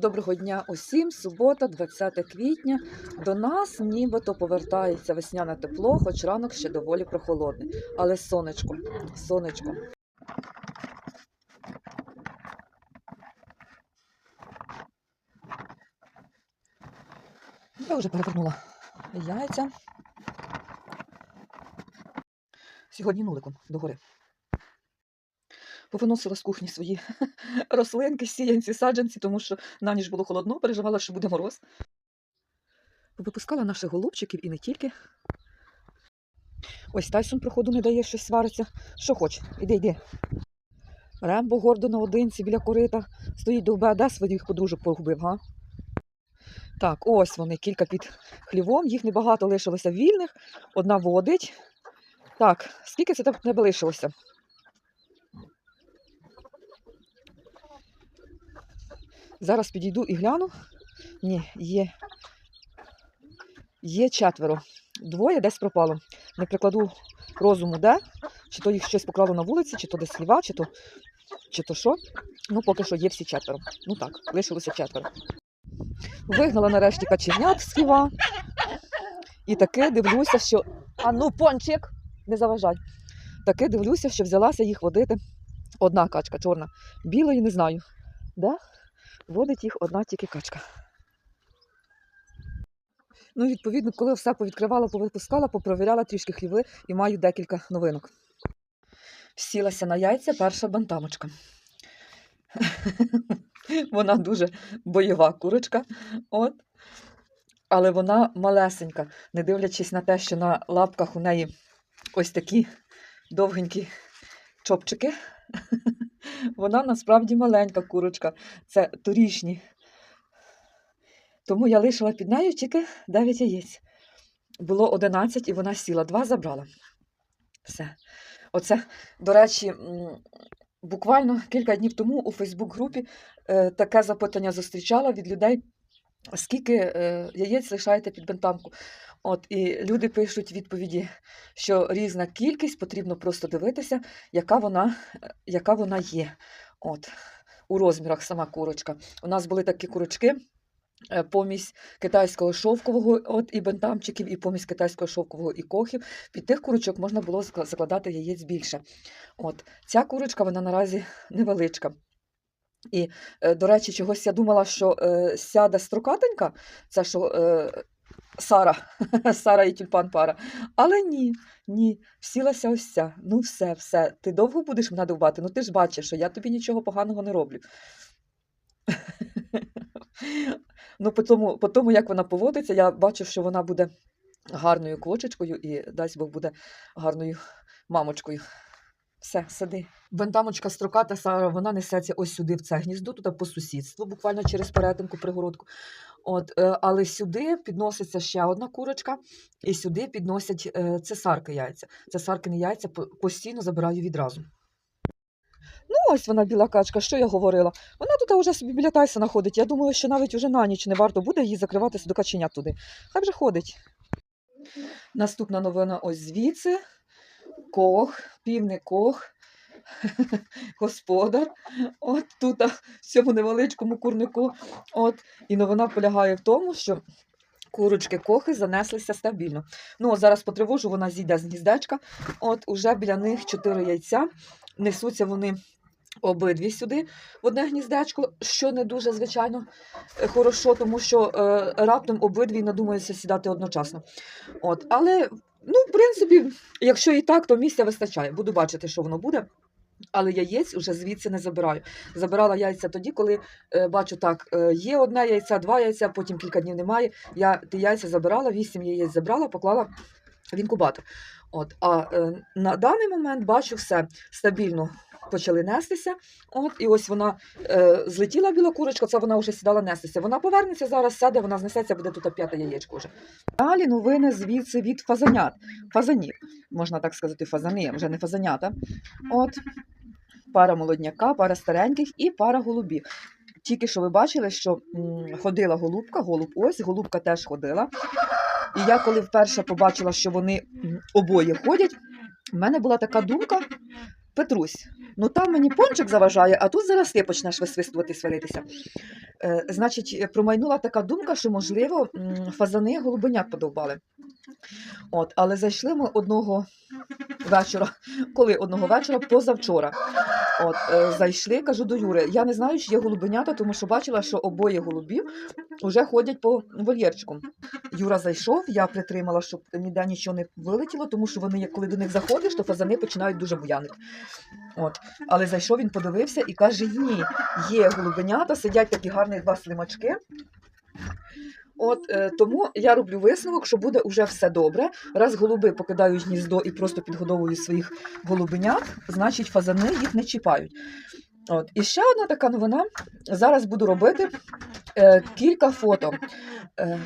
Доброго дня усім. Субота, 20 квітня. До нас нібито повертається весняне тепло, хоч ранок ще доволі прохолодний. Але сонечко, сонечко. Я вже перевернула яйця. Сьогодні нуликом догори. Повиносила з кухні свої рослинки, сіянці, саджанці, тому що на ніч було холодно, переживала, що буде мороз. Випускала наших голубчиків і не тільки. Ось Тайсон проходу не дає, щось свариться. Що хоче, іди, йди. Рембо гордо наодинці біля корита стоїть довбе, а де своїх подружок погубив, га? Так, ось вони, кілька під хлівом, їх небагато лишилося вільних, одна водить. Так, скільки це в тебе лишилося? Зараз підійду і гляну. Ні, є. Є четверо. Двоє десь пропало. Не прикладу розуму, де. Чи то їх щось поклало на вулиці, чи то десь сліва, чи то, чи то що. Ну, поки що є всі четверо. Ну так, лишилося четверо. Вигнала нарешті каченят з хліва. І таки дивлюся, що. А ну, пончик! Не заважай. Таки дивлюся, що взялася їх водити. Одна качка чорна. Білої не знаю. Де? Водить їх одна тільки качка. Ну, відповідно, коли все повідкривала, повипускала, попровіряла трішки хліви і маю декілька новинок. Сілася на яйця перша бантамочка. Вона дуже бойова курочка. От. Але вона малесенька, не дивлячись на те, що на лапках у неї ось такі довгенькі чопчики. Вона насправді маленька курочка. Це торішні. Тому я лишила під нею тільки 9 яєць. Було 11 і вона сіла. Два забрала. Все. Оце, до речі, буквально кілька днів тому у Фейсбук-групі е, таке запитання зустрічала від людей, скільки е, яєць лишаєте під бентамку. От, і люди пишуть відповіді, що різна кількість, потрібно просто дивитися, яка вона, е, яка вона є. От, у розмірах сама курочка. У нас були такі курочки. е, Помість китайського шовкового от, і бентамчиків, і помість китайського шовкового і кохів. Під тих курочок можна було закладати яєць більше. От, ця курочка вона наразі невеличка. І, е, до речі, чогось я думала, що е, сяде строкатенька, це що е, Сара, Сара і тюльпан пара. Але ні, ні, сілася ось ця. Ну, все, все. Ти довго будеш мене довбати? Ну ти ж бачиш, що я тобі нічого поганого не роблю. ну, по тому, по тому, як вона поводиться, я бачу, що вона буде гарною квочечкою і дасть Бог буде гарною мамочкою. Все, сиди. Бентамочка строката Сара, вона несеться ось сюди, в це гніздо, тут по сусідству, буквально через перетинку пригородку. От, е, але сюди підноситься ще одна курочка, і сюди підносять е, цесарки яйця. Цесаркини яйця постійно забираю відразу. Ну, ось вона біла качка, що я говорила. Вона тут вже собі біля Тайсона ходить. Я думаю, що навіть уже на ніч не варто буде її закриватися до каченят туди. Хай вже ходить. Наступна новина ось звідси. Кох, півний кох, господар. От тут, в цьому невеличкому курнику. От. І новина полягає в тому, що курочки кохи занеслися стабільно. Ну, от зараз потривожу, вона зійде з гніздечка. От уже біля них чотири яйця. Несуться вони обидві сюди в одне гніздечко, що не дуже, звичайно, е, хорошо, тому що е, раптом обидві надумаються сідати одночасно. От, але, ну, в принципі, якщо і так, то місця вистачає. Буду бачити, що воно буде. Але яєць уже звідси не забираю. Забирала яйця тоді, коли е, бачу, так, е, є одне яйця, два яйця, потім кілька днів немає. Я ті яйця забирала, вісім яєць забрала, поклала в інкубатор. От, а е, на даний момент бачу все стабільно почали нестися. От, і ось вона е, злетіла біла курочка, це вона вже сідала нестися. Вона повернеться зараз, сяде, вона знесеться, буде тут п'яте яєчко вже. Далі новини звідси від фазанят. Фазанів, можна так сказати, фазани, вже не фазанята. От, пара молодняка, пара стареньких і пара голубів. Тільки що ви бачили, що ходила голубка, голуб ось, голубка теж ходила. І я коли вперше побачила, що вони обоє ходять, в мене була така думка Петрусь, ну там мені пончик заважає, а тут зараз ти почнеш висвистувати, сваритися. Е, значить, промайнула така думка, що, можливо, фазани голубенят подовбали. От, але зайшли ми одного вечора, коли одного вечора позавчора. От, е, зайшли, кажу до Юри, я не знаю, чи є голубенята, тому що бачила, що обоє голубів вже ходять по вольєрчику. Юра зайшов, я притримала, щоб ніде нічого не вилетіло, тому що вони, коли до них заходиш, то фазани починають дуже буянити. От. Але зайшов, він подивився і каже: ні, є голубенята, сидять такі гарні два слимачки. От е, тому я роблю висновок, що буде уже все добре. Раз голуби покидають гніздо і просто підгодовують своїх голубенят, значить фазани їх не чіпають. От. І ще одна така новина. Зараз буду робити е, кілька фото. Е,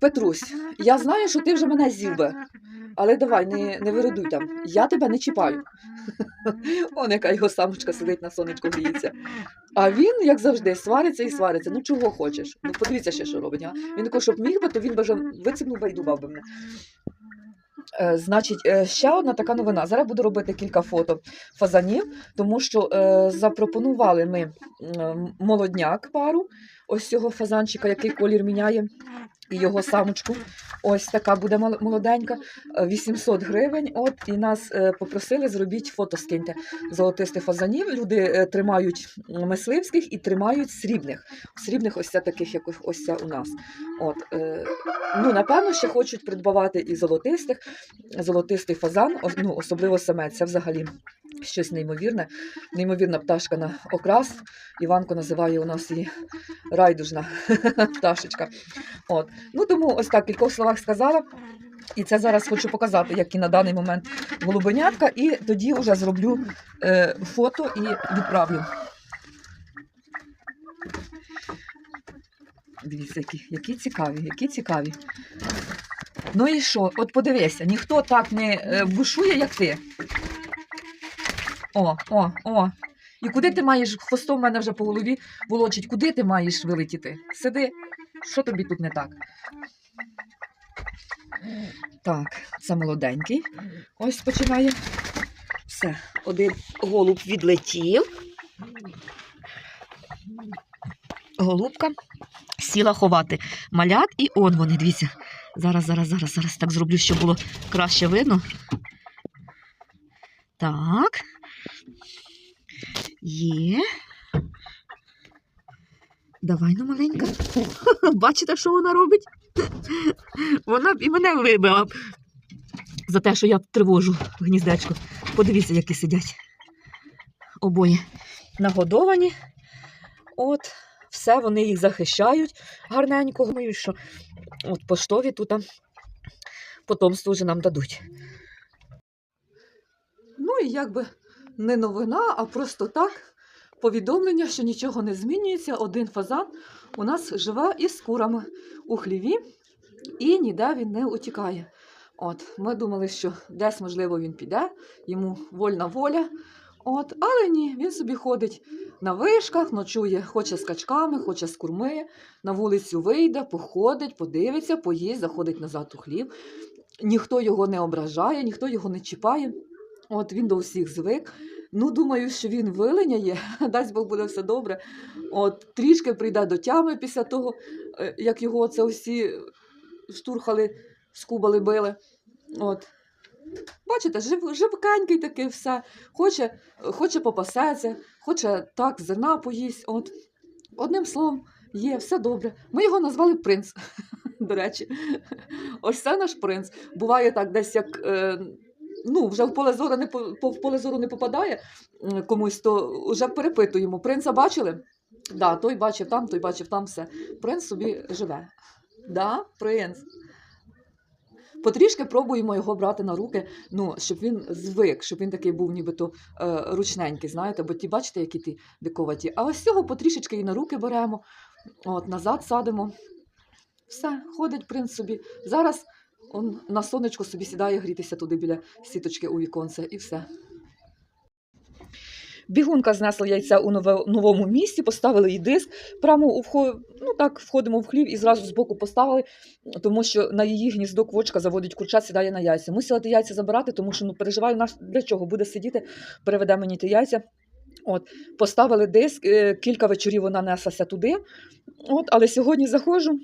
Петрусь, я знаю, що ти вже мене би, але давай, не, не виридуй там. Я тебе не чіпаю. Он яка його самочка сидить на сонечку гріється. А він, як завжди, свариться і свариться. Ну чого хочеш? Ну подивіться ще, що робить. А? Він такий, щоб міг би, то він би вже вицепнув би і би мене. Е, значить, е, ще одна така новина. Зараз буду робити кілька фото фазанів, тому що е, запропонували ми м, молодняк пару ось цього фазанчика, який колір міняє, і його самочку. Ось така буде мол- молоденька, е, 800 гривень. От і нас е, попросили зробіть фото скиньте золотистих фазанів. Люди е, тримають мисливських і тримають срібних. Срібних ось таких, як ось це у нас. От, е, ну, напевно, ще хочуть придбавати і золотистих. Золотистий фазан, ну, особливо самець, це взагалі щось неймовірне. Неймовірна пташка на окрас. Іванко називає у нас її райдужна пташечка. От. Ну, тому ось так в кількох словах сказала. І це зараз хочу показати, які на даний момент голубенятка, і тоді вже зроблю е, фото і відправлю. Дивіться, які, які цікаві, які цікаві. Ну і що? От подивися, ніхто так не е, бушує, як ти. О, о, о. І куди ти маєш хвостом в мене вже по голові волочить? Куди ти маєш вилетіти? Сиди. Що тобі тут не так? Так, це молоденький. Ось починає. Все, один голуб відлетів. Голубка сіла ховати малят, і он вони, дивіться. Зараз, зараз, зараз, зараз так зроблю, щоб було краще видно. Так. Є. Давай ну маленька. Бачите, що вона робить? Вона б і мене вибила за те, що я тривожу гніздечко. Подивіться, які сидять. Обоє нагодовані. От, все, вони їх захищають гарненько. Думаю, що от поштові тут потомство вже нам дадуть. Ну і якби не новина, а просто так. Повідомлення, що нічого не змінюється. Один фазан у нас живе із курами у хліві, і ніде він не утікає. От, ми думали, що десь, можливо, він піде, йому вольна воля. От, але ні, він собі ходить на вишках, ночує, хоче з качками, хоче з курми, на вулицю вийде, походить, подивиться, поїсть, заходить назад у хлів. Ніхто його не ображає, ніхто його не чіпає. От він до всіх звик. Ну, думаю, що він вилиняє, дасть Бог буде все добре. От трішки прийде до тями після того, е, як його це всі штурхали, скубали, били. От. Бачите, жив, живкенький такий все. Хоче, хоче попасеться, хоче так зерна поїсть. От. Одним словом, є, все добре. Ми його назвали принц. До речі, ось це наш принц. Буває так, десь як. Е, Ну, вже в поле зору не в поле зору не попадає комусь, то вже перепитуємо. Принца бачили? Да, той бачив там, той бачив там все. Принц собі живе. Да, принц. Потрішки пробуємо його брати на руки, ну, щоб він звик, щоб він такий був нібито е, ручненький, знаєте, бо ті бачите, які ті диковаті. А ось цього потрішечки і на руки беремо, от, назад садимо. Все, ходить принц собі. Зараз он на сонечко собі сідає грітися туди біля сіточки у віконце і все. Бігунка знесла яйця у новому місці, поставили їй диск. Прямо у вход, ну так, входимо в хлів і зразу збоку поставили, тому що на її гніздо квочка заводить курчат, сідає на яйця. Мусила ті яйця забирати, тому що ну переживаю наш для чого буде сидіти, переведе мені ті яйця. От, поставили диск, е, кілька вечорів вона неслася туди. От, але сьогодні заходжу,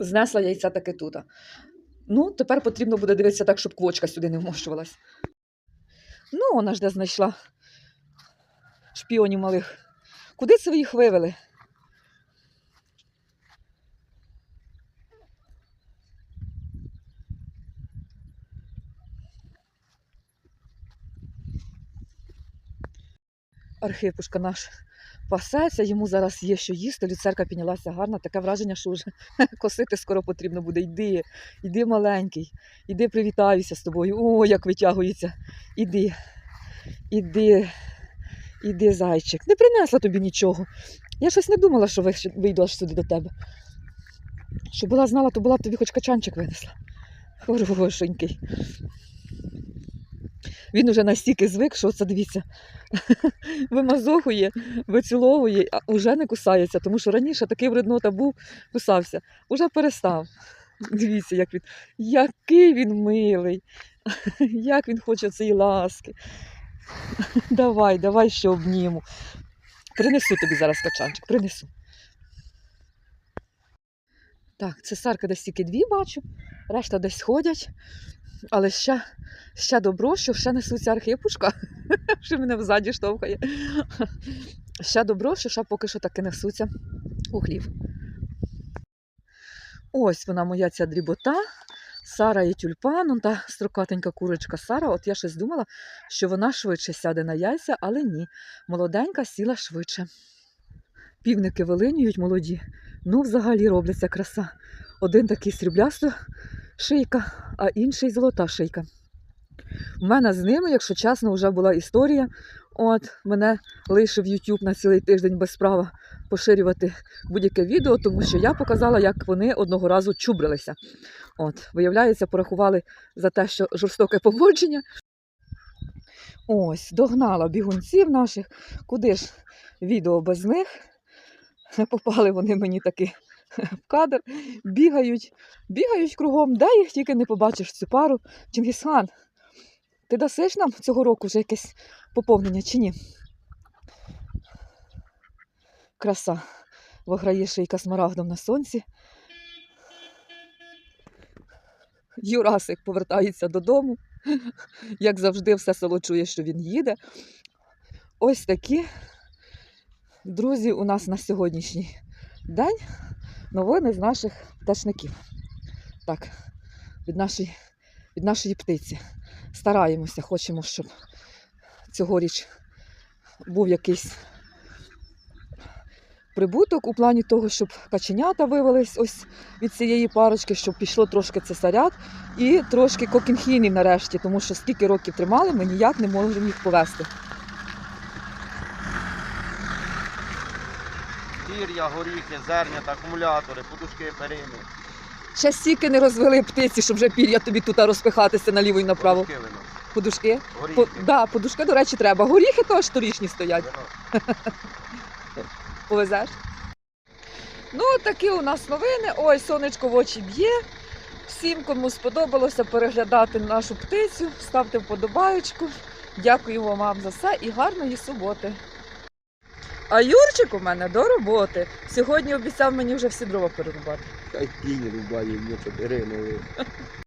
знесла яйця таки тут. Ну, тепер потрібно буде дивитися так, щоб квочка сюди не вмощувалась. Ну, вона ж де знайшла шпіонів малих. Куди це ви їх вивели? Архипушка наш пасеться, йому зараз є що їсти, люцерка піднялася гарна, таке враження, що вже косити скоро потрібно буде. Йди, йди маленький, іди привітаюся з тобою. О, як витягується. Іди, іди, іди, зайчик. Не принесла тобі нічого. Я щось не думала, що ви- вийду аж сюди до тебе. Щоб була знала, то була б тобі хоч качанчик винесла. Хорошенький. Він уже настільки звик, що це дивіться, вимазохує, виціловує, а уже не кусається, тому що раніше такий вреднота був, кусався. Уже перестав. Дивіться, як він, який він милий, як він хоче цієї ласки. Давай, давай ще обніму. Принесу тобі зараз качанчик, принесу. Так, цесарка десь тільки дві бачу, решта десь ходять. Але ще, ще добро, що ще несуться архипушка, що мене взаді штовхає. Ще добро, що ще поки що таки несуться у хлів. Ось вона моя ця дрібота. Сара і тюльпан, та строкатенька курочка Сара. От я щось думала, що вона швидше сяде на яйця, але ні. Молоденька сіла швидше. Півники вилинюють молоді. Ну, взагалі робляться краса. Один такий сріблясто шийка, а інший золота шийка. У мене з ними, якщо чесно, вже була історія. От мене лишив YouTube на цілий тиждень без права поширювати будь-яке відео, тому що я показала, як вони одного разу чубрилися. От, виявляється, порахували за те, що жорстоке поводження. Ось, догнала бігунців наших. Куди ж відео без них? Попали вони мені таки в кадр, бігають, бігають кругом, де їх тільки не побачиш цю пару. Чингісхан, ти дасиш нам цього року вже якесь поповнення чи ні? Краса виграє шийка смарагдом на сонці. Юрасик повертається додому. Як завжди, все село чує, що він їде. Ось такі друзі у нас на сьогоднішній день новини з наших пташників. Так, від нашої, від нашої птиці. Стараємося, хочемо, щоб цьогоріч був якийсь прибуток у плані того, щоб каченята вивелись ось від цієї парочки, щоб пішло трошки цесарят і трошки кокінхінів нарешті, тому що скільки років тримали, ми ніяк не можемо їх повести. Пір'я, горіхи, зернята, акумулятори, подушки, перини. Ще стільки не розвели птиці, щоб вже пір'я тобі тут розпихатися наліво і направо. Подушки вино. Подушки? Горіхи. По, да, подушки, до речі, треба. Горіхи теж торічні стоять. Повезеш? Ну, такі у нас новини. Ой, сонечко в очі б'є. Всім, кому сподобалося переглядати нашу птицю, ставте вподобаєчку. Дякуємо вам за все і гарної суботи. А Юрчик у мене до роботи. Сьогодні обіцяв мені вже всі дрова перерубати. Хай кінь рубає, мені це периновий.